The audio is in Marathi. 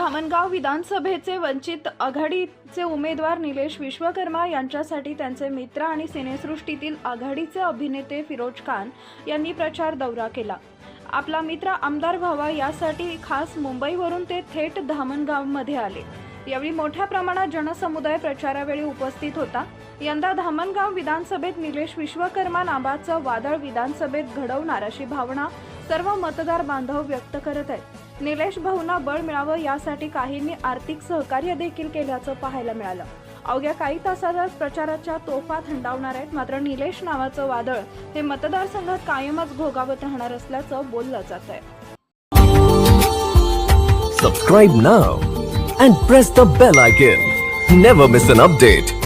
धामणगाव विधानसभेचे वंचित आघाडीचे उमेदवार निलेश विश्वकर्मा यांच्यासाठी त्यांचे मित्र आणि सिनेसृष्टीतील आघाडीचे अभिनेते फिरोज खान यांनी प्रचार दौरा केला. आपला मित्र आमदार व्हावा यासाठी खास मुंबईवरून ते थेट धामणगावमध्ये आले. यावेळी मोठ्या प्रमाणात जनसमुदाय प्रचारावेळी उपस्थित होता. यंदा धामणगाव विधानसभेत निलेश विश्वकर्मा नावाचं वादळ विधानसभेत घडवणार अशी भावना सर्व मतदार बांधव व्यक्त करत आहेत. निलेश भाऊंना बळ मिळावं यासाठी काहींनी आर्थिक सहकार्य देखील केल्याचं पाहायला मिळालं. अवघ्या काही तासातच प्रचाराच्या तोफा थंडावणार आहेत. मात्र निलेश नावाचं वादळ हे मतदारसंघात कायमच भोगावत राहणार असल्याचं बोललं जात आहे subscribe now and press the bell icon never miss an update